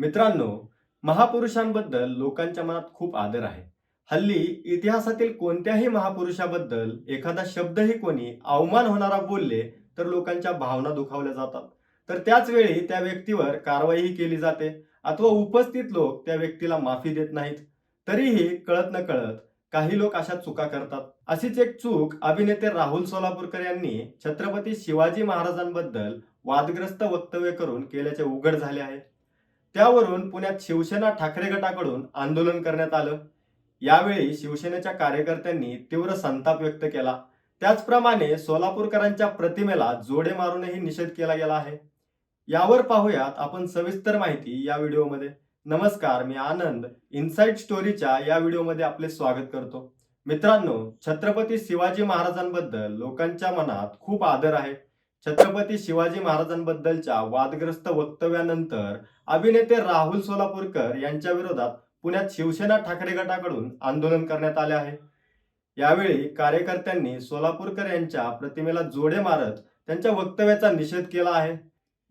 मित्रांनो महापुरुषांबद्दल लोकांच्या मनात खूप आदर आहे. हल्ली इतिहासातील कोणत्याही महापुरुषाबद्दल एखादा शब्दही कोणी अवमान होणारा बोलले तर लोकांच्या भावना दुखावल्या जातात. तर त्याच वेळी त्या व्यक्तीवर कारवाईही केली जाते अथवा उपस्थित लोक त्या व्यक्तीला माफी देत नाहीत. तरीही कळत न कळत काही लोक अशा चुका करतात. अशीच एक चूक अभिनेते राहुल सोलापूरकर यांनी छत्रपती शिवाजी महाराजांबद्दल वादग्रस्त वक्तव्य करून केल्याचे उघड झाले आहे. त्यावरून पुण्यात शिवसेना ठाकरे गटाकडून आंदोलन करण्यात आलं. यावेळी शिवसेनेच्या कार्यकर्त्यांनी तीव्र संताप व्यक्त केला. त्याचप्रमाणे सोलापूरकरांच्या प्रतिमेला जोडे मारूनही निषेध केला गेला आहे. यावर पाहूयात आपण सविस्तर माहिती या व्हिडिओमध्ये. नमस्कार मी आनंद. इन्साइट स्टोरीच्या या व्हिडिओमध्ये आपले स्वागत करतो. मित्रांनो छत्रपती शिवाजी महाराजांबद्दल लोकांच्या मनात खूप आदर आहे. छत्रपती शिवाजी महाराजांबद्दलच्या वादग्रस्त वक्तव्यानंतर अभिनेते राहुल सोलापूरकर यांच्या विरोधात पुण्यात शिवसेना ठाकरे गटाकडून आंदोलन करण्यात आले आहे. यावेळी कार्यकर्त्यांनी सोलापूरकर यांच्या प्रतिमेला जोडे मारत त्यांच्या वक्तव्याचा निषेध केला आहे.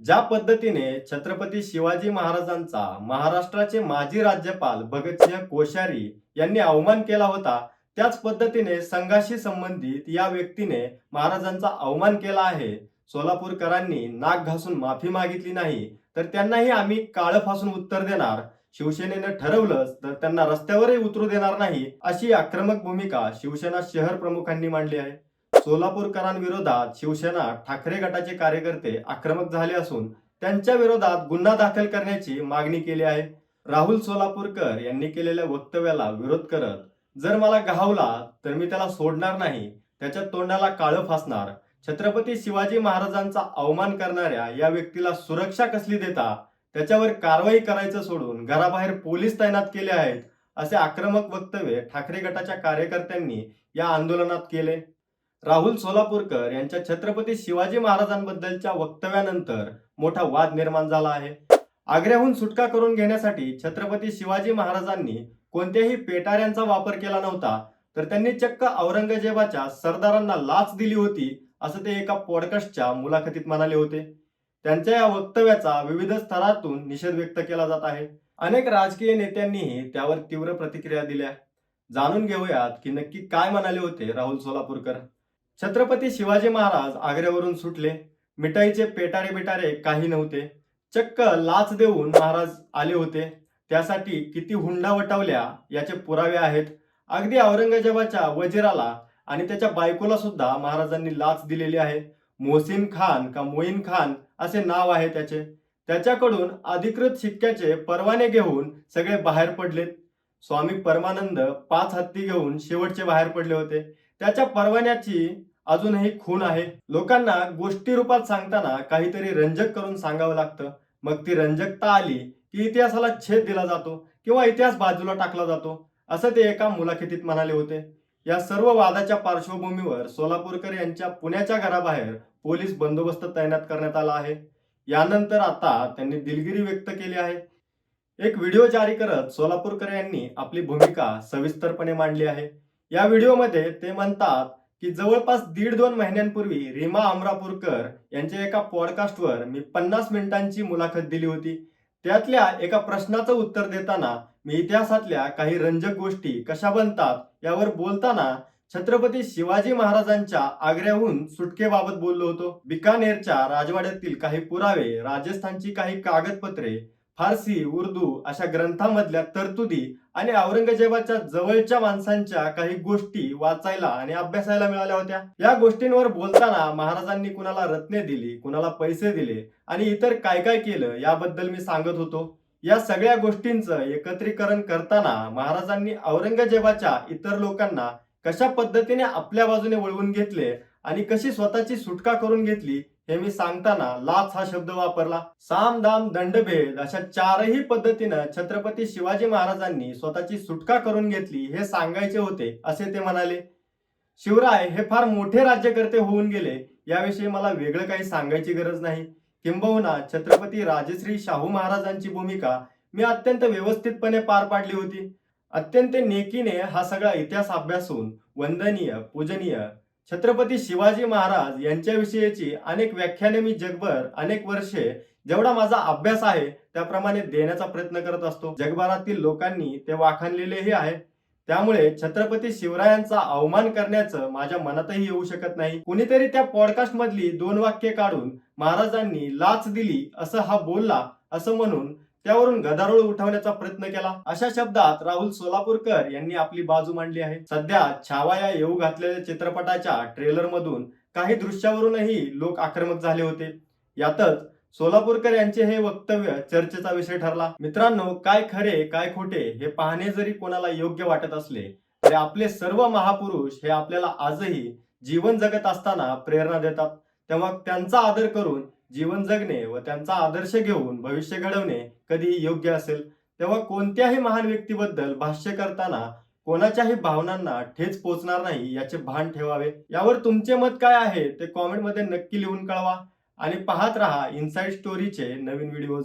ज्या पद्धतीने छत्रपती शिवाजी महाराजांचा महाराष्ट्राचे माजी राज्यपाल भगतसिंह कोश्यारी यांनी अवमान केला होता त्याच पद्धतीने संघाशी संबंधित या व्यक्तीने महाराजांचा अवमान केला आहे. सोलापूरकरांनी नाक घासून माफी मागितली नाही तर त्यांनाही आम्ही काळं फासून उत्तर देणार. शिवसेनेनं ठरवलंच तर त्यांना रस्त्यावरही उतरू देणार नाही अशी आक्रमक भूमिका शिवसेना शहर प्रमुखांनी मांडली आहे. सोलापूरकरांविरोधात शिवसेना ठाकरे गटाचे कार्यकर्ते आक्रमक झाले असून त्यांच्या विरोधात गुन्हा दाखल करण्याची मागणी केली आहे. राहुल सोलापूरकर यांनी केलेल्या वक्तव्याला विरोध करत जर मला घावला तर मी त्याला सोडणार नाही त्याच्या तोंडाला काळं फासणार. छत्रपती शिवाजी महाराजांचा अवमान करणाऱ्या या व्यक्तीला सुरक्षा कसली देता? त्याच्यावर कारवाई करायचं सोडून घराबाहेर पोलीस तैनात केले आहेत असे आक्रमक वक्तव्य ठाकरे गटाच्या कार्यकर्त्यांनी या आंदोलनात केले. राहुल सोलापूरकर यांच्या छत्रपती शिवाजी महाराजांबद्दलच्या वक्तव्यानंतर मोठा वाद निर्माण झाला आहे. आग्र्याहून सुटका करून घेण्यासाठी छत्रपती शिवाजी महाराजांनी कोणत्याही पेटाऱ्यांचा वापर केला नव्हता तर त्यांनी चक्क औरंगजेबाच्या सरदारांना लाच दिली होती असं ते एका पॉडकास्टच्या मुलाखतीत म्हणाले होते. त्यांच्या या वक्तव्याचा विविध स्तरातून निषेध व्यक्त केला जात आहे. अनेक राजकीय नेत्यांनीही त्यावर तीव्र प्रतिक्रिया दिल्या. जाणून घेऊयात की नक्की काय म्हणाले होते राहुल सोलापूरकर. छत्रपती शिवाजी महाराज आग्र्यावरून सुटले. मिठाईचे पेटारे बिटारे काही नव्हते. चक्क लाच देऊन महाराज आले होते. त्यासाठी किती हुंडा वटवल्या याचे पुरावे आहेत. अगदी औरंगजेबाच्या वजिराला आणि त्याच्या बायकोला सुद्धा महाराजांनी लाच दिलेली आहे. मोहसिन खान का मोईन खान असे नाव आहे त्याचे. त्याच्याकडून अधिकृत शिक्क्याचे परवाने घेऊन सगळे बाहेर पडलेत स्वामी परमानंद पाच हत्ती घेऊन शेवटचे बाहेर पडले होते. त्याच्या परवान्याची अजूनही खून आहे. लोकांना गोष्टी रूपात सांगताना काहीतरी रंजक करून सांगावं लागतं. मग ती रंजकता आली की इतिहासाला छेद दिला जातो किंवा इतिहास बाजूला टाकला जातो. असं ते एका मुलाखतीत म्हणाले होते. या सर्व वादाच्या पार्श्वभूमीवर सोलापूरकर यांच्या पुण्याच्या घराबाहेर पोलीस बंदोबस्त तैनात करण्यात आला आहे. यानंतर आता त्यांनी दिलगिरी व्यक्त केली आहे. एक व्हिडिओ जारी करत सोलापूरकर यांनी आपली भूमिका सविस्तरपणे मांडली आहे. या व्हिडिओमध्ये ते म्हणतात की जवळपास दीड दोन महिन्यांपूर्वी रीमा अमरापूरकर यांच्या एका पॉडकास्टवर मी पन्नास मिनिटांची मुलाखत दिली होती. त्यातल्या एका प्रश्नाचं उत्तर देताना मी इतिहासातल्या काही रंजक गोष्टी कशा बनतात यावर बोलताना छत्रपती शिवाजी महाराजांच्या आग्र्याहून सुटकेबाबत बोललो होतो. बिकानेरच्या राजवाड्यातील काही पुरावे राजस्थानची काही कागदपत्रे फारसी उर्दू अशा ग्रंथांमधल्या तरतुदी आणि औरंगजेबाच्या जवळच्या माणसांच्या काही गोष्टी वाचायला आणि अभ्यासायला मिळाल्या होत्या. या गोष्टींवर बोलताना महाराजांनी कुणाला रत्ने दिली कुणाला पैसे दिले आणि इतर काय काय केलं याबद्दल मी सांगत होतो. या सगळ्या गोष्टींचं एकत्रीकरण करताना महाराजांनी औरंगजेबाच्या इतर लोकांना कशा पद्धतीने आपल्या बाजूने वळवून घेतले आणि कशी स्वतःची सुटका करून घेतली हे मी सांगताना लाच हा शब्द वापरला. साम दाम दंडभेद अशा चारही पद्धतीनं छत्रपती शिवाजी महाराजांनी स्वतःची सुटका करून घेतली हे सांगायचे होते असे ते म्हणाले. शिवराय हे फार मोठे राज्यकर्ते होऊन गेले याविषयी मला वेगळं काही सांगायची गरज नाही. किंबहुना छत्रपती राजश्री शाहू महाराजांची भूमिका मी अत्यंत व्यवस्थितपणे पार पाडली होती. अत्यंत नेकीने हा सगळा इतिहास अभ्यासून वंदनीय पूजनीय छत्रपती शिवाजी महाराज यांच्याविषयीची अनेक व्याख्याने मी जगभर अनेक वर्षे जेवढा माझा अभ्यास आहे त्याप्रमाणे देण्याचा प्रयत्न करत असतो. जगभरातील लोकांनी ते वाखाणलेलेही आहे. त्यामुळे छत्रपती शिवरायांचा अवमान करण्याचं माझ्या मनातही येऊ शकत नाही. कुणीतरी त्या पॉडकास्ट मधली दोन वाक्य काढून महाराजांनी लाच दिली असं हा बोलला असं म्हणून त्यावरून गदारोळ उठवण्याचा प्रयत्न केला. अशा शब्दात राहुल सोलापूरकर यांनी आपली बाजू मांडली आहे. सध्या छावा या येऊ घातलेल्या चित्रपटाच्या ट्रेलर मधून काही दृश्यावरूनही लोक आक्रमक झाले होते. यातच सोलापूरकर यांचे हे वक्तव्य चर्चेचा विषय ठरला. मित्रांनो काय खरे काय खोटे हे पाहणे जरी कोणाला योग्य वाटत असले तरी आपले सर्व महापुरुष हे आपल्याला आजही जीवन जगत असताना प्रेरणा देतात. तेव्हा त्यांचा आदर करून जीवन जगणे व त्यांचा आदर्श घेऊन भविष्य घडवणे कधीही योग्य असेल. तेव्हा कोणत्याही महान व्यक्तीबद्दल भाष्य करताना कोणाच्याही भावनांना ठेच पोचणार नाही याचे भान ठेवावे. यावर तुमचे मत काय आहे ते कॉमेंटमध्ये नक्की लिहून कळवा. आणि पाहत रहा इनसाइड स्टोरीचे नवीन व्हिडिओज